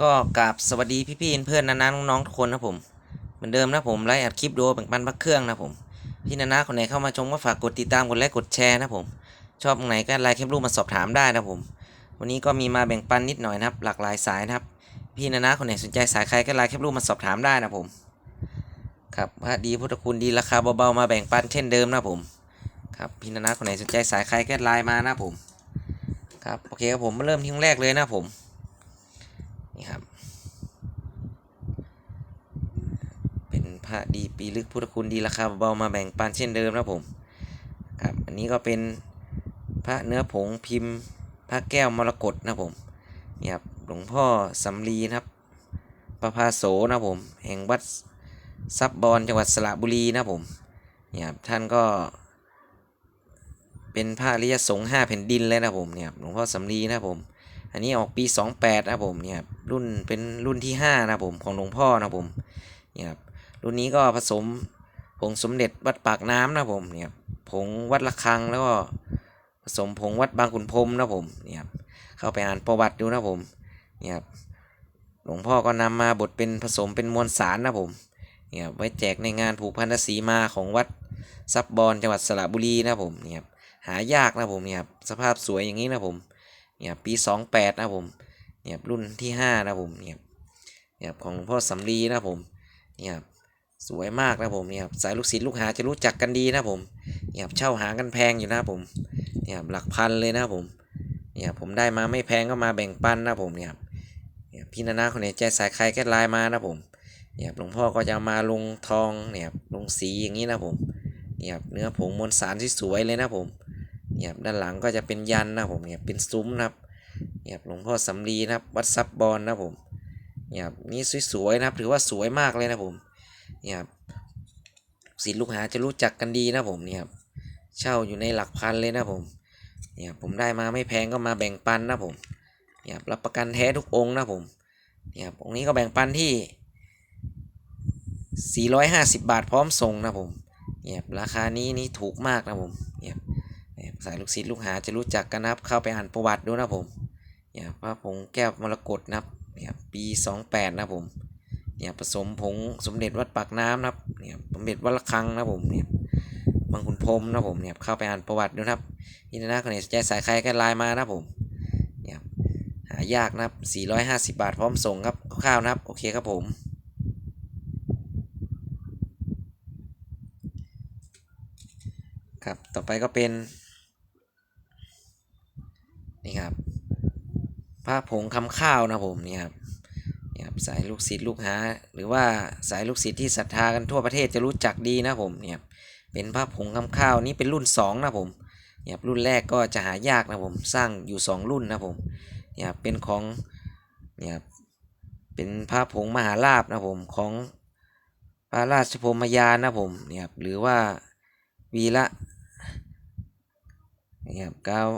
ก็กราบสวัสดีพี่ๆเพื่อนนานาน้องๆทุกคนนะผมเหมือนเดิมนะผมไลฟ์อัดคลิปดูแบ่งปันพักเครื่องนะผมพี่นานาคนไหนเข้ามาชมก็ฝากกดติดตามกดไลค์กดแชร์นะผม ชอบตรงไหนก็ไลน์คลิปรูปมาสอบถามได้นะผม วันนี้ก็มีมาแบ่งปันนิดหน่อยนะครับ หลากหลายสายนะครับ พี่นานาคนไหนสนใจสายใครก็ไลน์คลิปรูปมาสอบถามได้นะผม ครับพระดีพุทธคุณดีราคาเบาๆมาแบ่งปันเช่นเดิมนะผมครับพี่นานาคนไหนสนใจสายใครก็ไลน์มานะผมครับโอเคครับผมมาเริ่มที่แรกเลยนะผม ครับ เป็นพระดีปีลึกพุทธคุณดีราคาเบามาแบ่งปันเช่นเดิมนะผมครับอันนี้ก็เป็นพระเนื้อผงพิมพ์ พระแก้วมรกตนะผมนี่ครับหลวงพ่อสำลีนะครับประภาโสนะผม แห่งวัดซับบอนจังหวัดสระบุรีนะผมเนี่ยครับท่านก็เป็นพระริยสงฆ์ห้าแผ่นดินเลยนะผมเนี่ยครับหลวงพ่อสำลีนะผม อันนี้ออกปี 28 นะผมเนี่ย รุ่นเป็นรุ่นที่5นะผมของหลวงพ่อนะผมนี่ครับรุ่นนี้ก็ผสมผงสมเด็จวัดปากน้ำนะผมเนี่ยผงวัดระฆังแล้วก็ผสมผงวัดบางขุนพรมนะผมเนี่ยครับเข้าไปอ่านประวัติดูนะผมเนี่ยครับหลวงพ่อก็นำมาบดเป็นผสมเป็นมวลสารนะผมเนี่ยครับไว้แจกในงานผูกพันธสีมาของวัดซับบอนจังหวัดสระบุรีนะผมเนี่ยครับหายากนะผมเนี่ยครับสภาพสวยอย่างนี้นะผมเนี่ยปีสองแปดนะผม เนี่ยรุ่นที่ห้านะผมเนี่ยเนี่ยของหลวงพ่อสำลีนะผมเนี่ยสวยมากนะผมเนี่ยสายลูกศิษย์ลูกหาจะรู้จักกันดีนะผมเนี่ยเช่าหากันแพงอยู่นะผมเนี่ยหลักพันเลยนะผมเนี่ยผมได้มาไม่แพงก็มาแบ่งปันนะผมเนี่ยเนี่ยพี่นานาคนไหนใจสายใครก็ไลน์มานะผมเนี่ยหลวงพ่อก็จะมาลงทองเนี่ยลงสีอย่างนี้นะผมเนี่ยเนื้อผงมวลสารที่สวยเลยนะผมเนี่ยด้านหลังก็จะเป็นยันนะผมเนี่ยเป็นซุ้มนะครับ เนี่ยหลวงพ่อสำลีนะครับวัดซับบอลนะผมเนี่ยนี่สวยๆนะครับถือว่าสวยมากเลยนะผมเนี่ยศิษย์ลูกหาจะรู้จักกันดีนะผมเนี่ยเช่าอยู่ในหลักพันเลยนะผมเนี่ยผมได้มาไม่แพงก็มาแบ่งปันนะผมเนี่ยรับประกันแท้ทุกองค์นะผมเนี่ยองค์นี้ก็แบ่งปันที่ 450 บาทพร้อมส่งนะผมเนี่ยราคานี้นี่ถูกมากนะผมเนี่ยเนี่ยสายลูกศิษย์ลูกหาจะรู้จักกันนะครับเข้าไปอ่านประวัติดูนะผม เนี่ยพระผงแก้วมรกตนะครับเนี่ยปี 28 นะผมเนี่ยผสมผงสมเด็จวัดปากน้ำนะครับเนี่ยสมเด็จวัดระฆังนะผมเนี่ยบางขุนพรมนะผมเนี่ยเข้าไปอ่านประวัติดูนะครับยินดีนะคนไหนสนใจสายใครก็ไลน์มานะผมเนี่ยหายากนะครับ 450 บาทพร้อมส่งครับคร่าวๆนะครับ โอเคครับผมครับ ต่อไปก็เป็น นี่ครับ ผ้าผงคำข้าวนะผมนี่ครับนี่ครับสายลูกศิษย์ลูกหา หรือว่าสายลูกศิษย์ที่ศรัทธากันทั่วประเทศจะรู้จักดีนะผมเนี่ยเป็นผ้าผงคำข้าวนี่เป็นรุ่นสองนะผมเนี่ยรุ่นแรกก็จะหายากนะผมสร้างอยู่สองรุ่นนะผมเนี่ยเป็นของเนี่ยครับเป็นผ้าผงมหาลาบนะผมของพระราชพรมยานนะผมเนี่ยหรือว่าวีระเนี่ครับก้าว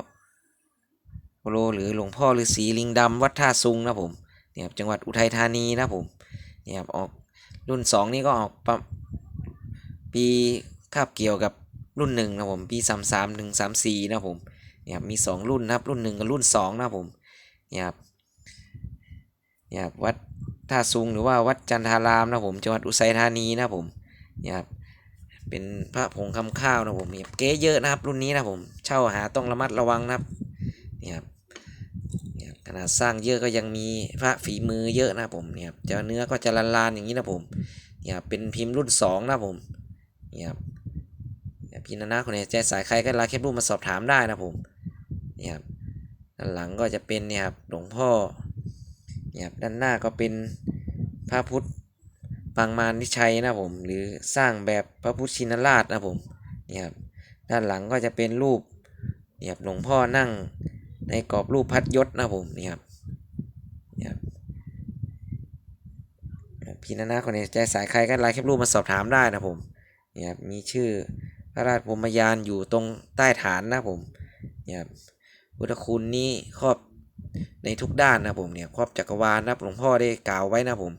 โลหรือหลวงพ่อฤาษีลิงดำวัดท่าซุงนะผมเนี่ยครับจังหวัดอุทัยธานีนะผมเนี่ยครับออกรุ่นสองนี่ก็ออกป,ปีคาบเกี่ยวกับรุ่นหนึ่งนะผมปีสามสามถึงสามสี่นะผมเนี่ยครับมีสองรุ่นนะครับรุ่นหนึ่งกับรุ่นสองนะผมเนี่ยครับเนี่ยครับวัดท่าซุงหรือว่าวัดจันทารามนะผมจังหวัดอุทัยธานีนะผมเนี่ยครับเป็นพระผงคำข้าวนะผมเนี่ยเก๊เยอะนะครับรุ่นนี้นะผมเช่าหาต้องระมัดระวังนะครับเนี่ยครับเนี่ย ขนาดสร้างเยอะก็ยังมีพระฝีมือเยอะนะผมเนี่ยจะเนื้อก็จะลานๆอย่างนี้นะผมเนี่ยเป็นพิมพ์รุ่นสองนะผมเนี่ยครับพี่นานาคนไหนใจสายใครก็ไลน์แคปรูปมาสอบถามได้นะผมเนี่ยครับด้านหลังก็จะเป็นเนี่ยครับหลวงพ่อเนี่ยครับด้านหน้าก็เป็นพระพุทธปางมารนิชัยนะผมหรือสร้างแบบพระพุทธชินราชนะผมเนี่ยครับด้านหลังก็จะเป็นรูปเนี่ยครับหลวงพ่อนั่ง ในกรอบรูปพัดยศนะผมนี่ครับนี่ครับพี่นานาคนไหนใจสายใครก็ไลน์แคปรูปมาสอบถามได้นะผมนี่ครับมีชื่อพระราชพรมยานอยู่ตรงใต้ฐานนะผมนี่ครับพุทธคุณนี้ครอบในทุกด้านนะผมเนี่ยครอบจักรวาลนะหลวงพ่อได้กล่าวไว้นะผม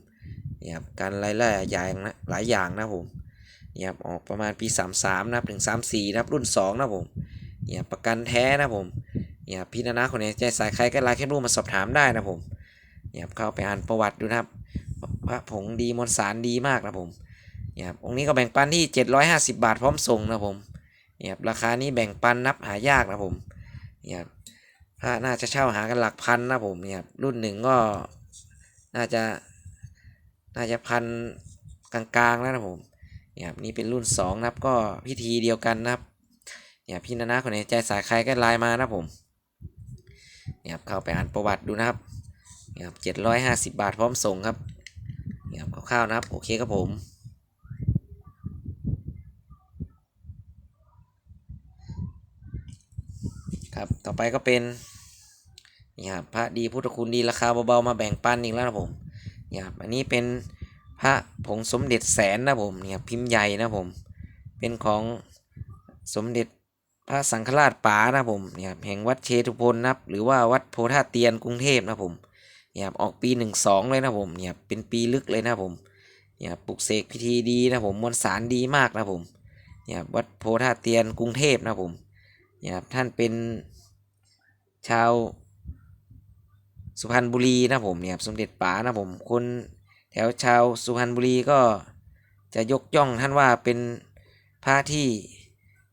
เนี่ยครับการไล่ไล่อย่างนะหลายอย่างนะผมเนี่ยครับออกประมาณปี 33 นะครับถึง 34 นะครับรุ่น 2 นะผมเนี่ยประกันแท้นะผม เนี่ยพี่นานาคนไหนใจสายใครก็ไลน์แค่รูปมาสอบถามได้นะผมเนี่ยเข้าไปอ่านประวัติดูนะครับพระผงดีมวลสารดีมากนะผมเนี่ยองค์นี้ก็แบ่งปันที่ 750 บาทพร้อมส่งนะผมเนี่ยราคานี้แบ่งปันนับหายากนะผมเนี่ยพระน่าจะเช่าหากันหลักพันนะผมเนี่ยรุ่นหนึ่งก็น่าจะน่าจะพันกลางๆแล้วนะผมเนี่ยนี่เป็นรุ่นสองนะครับก็พิธีเดียวกันนะครับเนี่ยพี่นานาคนไหนใจสายใครก็ไลน์มานะผม นี่ครับเข้าไปอ่านประวัติดูนะครับนี่ครับเจ็ดร้อยห้าสิบบาทพร้อมส่งครับนี่ครับคร่าวๆนะครับ โอเคครับผมครับต่อไปก็เป็นนี่ครับพระดีพุทธคุณดีราคาเบาๆมาแบ่งปันอีกแล้วนะผมนี่ครับอันนี้เป็นพระผงสมเด็จแสนนะผมนี่ครับพิมพ์ใหญ่นะผมเป็นของสมเด็จ พระสังฆราชป๋านะผมเนี่ยครับแห่งวัดเชตุพนนะครับหรือว่าวัดโพธาเตียนกรุงเทพนะผมเนี่ยครับออกปีหนึ่งสองเลยนะผมเนี่ยครับเป็นปีลึกเลยนะผมเนี่ยครับปลุกเสกพิธีดีนะผมมวลสารดีมากนะผมเนี่ยครับวัดโพธาเตียนกรุงเทพนะผมเนี่ยครับท่านเป็นชาวสุพรรณบุรีนะผมเนี่ยสมเด็จป๋านะผมคนแถวชาวสุพรรณบุรีก็จะยกย่องท่านว่าเป็นพระที่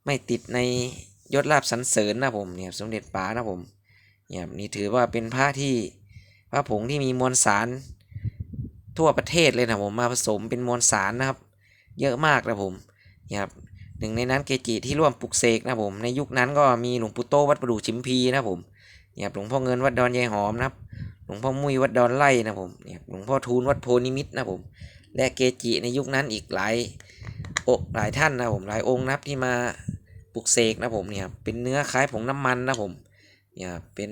ไม่ติดในยศลาบสรรเสริญนะผมเนี่ยสมเด็จป๋านะผมเนี่ยนี่ถือว่าเป็นพระที่พระผงที่มีมวลสารทั่วประเทศเลยนะผมมาผสมเป็นมวลสารนะครับ เยอะมากนะผมเนี่ยครับหนึ่งในนั้นเกจิที่ร่วมปลุกเสกนะผมในยุคนั้นก็มีหลวงปู่โตวัดประดู่ชิมพีนะผมเนี่ยหลวงพ่อเงินวัดดอนยายหอมนะครับหลวงพ่อมุ้ยวัดดอนไร่นะผมเนี่ยหลวงพ่อทูลวัดโพนิมิตนะผม และเกจิในยุคนั้นอีกหลายโอหลายท่านนะผมหลายองค์นะครับที่มา ปลุกเสกนะผมเนี่ยเป็นเนื้อคล้ายผงน้ำมันนะผมเนี่ยเป็น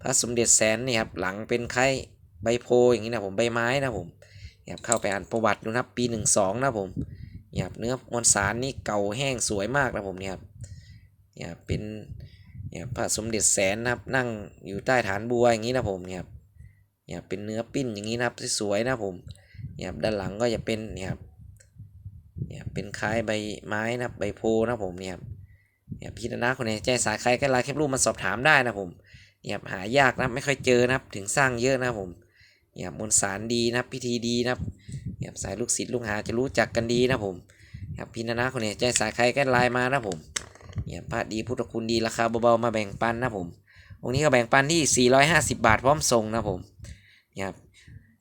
พระสมเด็จแสนเนี่ยครับหลังเป็นคล้ายใบโพอย่างนี้นะผมใบไม้นะผมเนี่ยเข้าไปอ่านประวัติดูนะครับปีหนึ่งสองนะผมเนี่ยเนื้อมวลสารนี่เก่าแห้งสวยมากนะผมเนี่ยครับเนี่ยเป็นเนี่ยพระสมเด็จแสนนะครับนั่งอยู่ใต้ฐานบัวอย่างนี้นะผมเนี่ยครับเนี่ยเป็นเนื้อปิ้นอย่างนี้นะครับสวยๆนะผมเนี่ยด้านหลังก็จะเป็นเนี่ยครับเนี่ยเป็นคล้ายใบไม้นะใบโพนะผมเนี่ย เนี่ยพี่นาคนไหนใจสายใครก็ไลน์แคปรูปมาสอบถามได้นะผมเนี่ยหายากนะไม่ค่อยเจอนะครับ ถึงสร้างเยอะนะผมเนี่ยมวลสารดีนะพิธีดีนะเนี่ยสายลูกศิษย์ลูกหาจะรู้จักกันดีนะผมเนี่ยพี่นาคนไหนใจสายใครก็ไลน์มานะผมเนี่ยพระดีพุทธคุณดีราคาเบาๆมาแบ่งปันนะผมองค์นี้ก็แบ่งปันที่ 450 บาทพร้อมส่งนะผมเนี่ย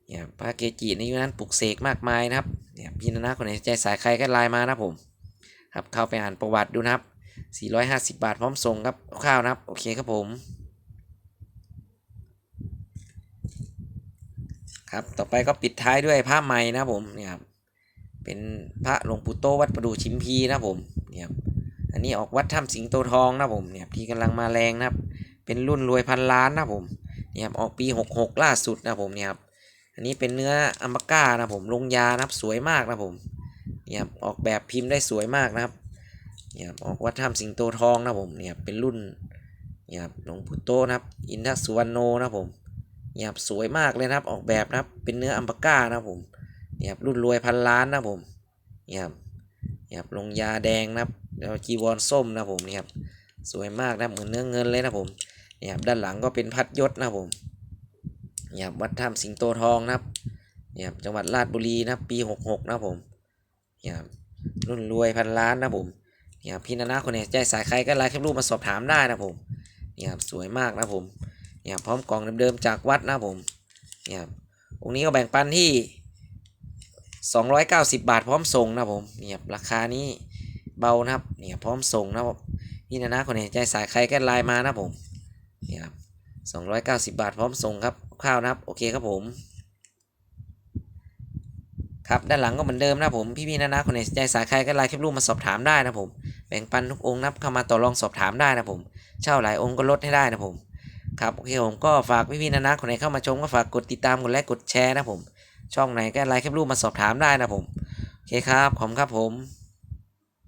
เนี่ยพระเกจิในยุคนั้นปลุกเสกมากมายนะครับเนี่ยพี่นาคนไหนใจสายใครก็ไลน์มานะผมครับเข้าไปอ่านประวัติดูนะครับ 450 บาทพร้อมส่งครับข้าวนะครับ โอเคครับผมครับต่อไปก็ปิดท้ายด้วยผ้าไหมนะผมเนี่ยครับเป็นพระหลวงปู่โตวัดประดูชิมพีนะผมเนี่ยครับอันนี้ออกวัดถ้ำสิงโตทองนะผมเนี่ยที่กำลังมาแรงนะครับ เป็นรุ่นรวยพันล้านนะผมเนี่ยครับออกปี 66 ล่าสุดนะผมเนี่ยครับอันนี้เป็นเนื้ออัมปาก้านะผมลงยานะครับสวยมากนะผมเนี่ยครับออกแบบพิมพ์ได้สวยมากนะครับ เนี่ยครับออกวัดถ้ำสิงโตทองนะผมเนี่ยเป็นรุ่นเนี่ยครับหลวงปู่โตนะครับ อินทสุวรรณโนนะผมเนี่ยสวยมากเลยนะครับออกแบบนะครับเป็นเนื้ออัมปาก้านะผมเนี่ยรุ่นรวยพันล้านนะผมเนี่ยครับเนี่ยลงยาแดงนะครับแล้วจีวรส้มนะผมเนี่ยครับสวยมากนะเหมือนเนื้อเงินเลยนะผมเนี่ยครับด้านหลังก็เป็นพัดยศนะผมเนี่ยวัดถ้ำสิงโตทองนะครับเนี่ยครับจังหวัดราชบุรีนะปีหกหกนะผมเนี่ยครับรุ่นรวยพันล้านนะผมเนี่ครับพี่นานาคนไหนใจสายใครก็ไลน์แคปรูปมาสอบถามได้นะผมนี่ครับสวยมากนะผมนี่ครับพร้อมกล่องเดิมๆจากวัดนะผมนี่ครับองค์นี้ก็แบ่งปันที่ 290 บาทพร้อมส่งนะผมนี่ครับราคานี้เบานะครับนี่ยพร้อมส่งนะครับพี่นานาคนไหนใจสายใครก็ไลน์มานะผมนี่ครับ290 บาทพร้อมส่งครับข้าวนะครับโอเคครับผมครับด้านหลังก็เหมือนเดิมนะผมพี่ๆนะนะคนไหนสนใจสายใครก็ไลน์คลิปรูปมาสอบถามได้นะผม แบ่งปันทุกองค์นับเข้ามาต่อรองสอบถามได้นะผม เช่าหลายองค์ก็ลดให้ได้นะผม ครับโอเคผมก็ฝากพี่ๆนะนะคนไหนเข้ามาชมก็ฝากกดติดตามกดไลค์กดแชร์นะผม ช่องไหนก็ไลค์แคปรูปมาสอบถามได้นะผม โอเคครับ ขอบคุณครับผม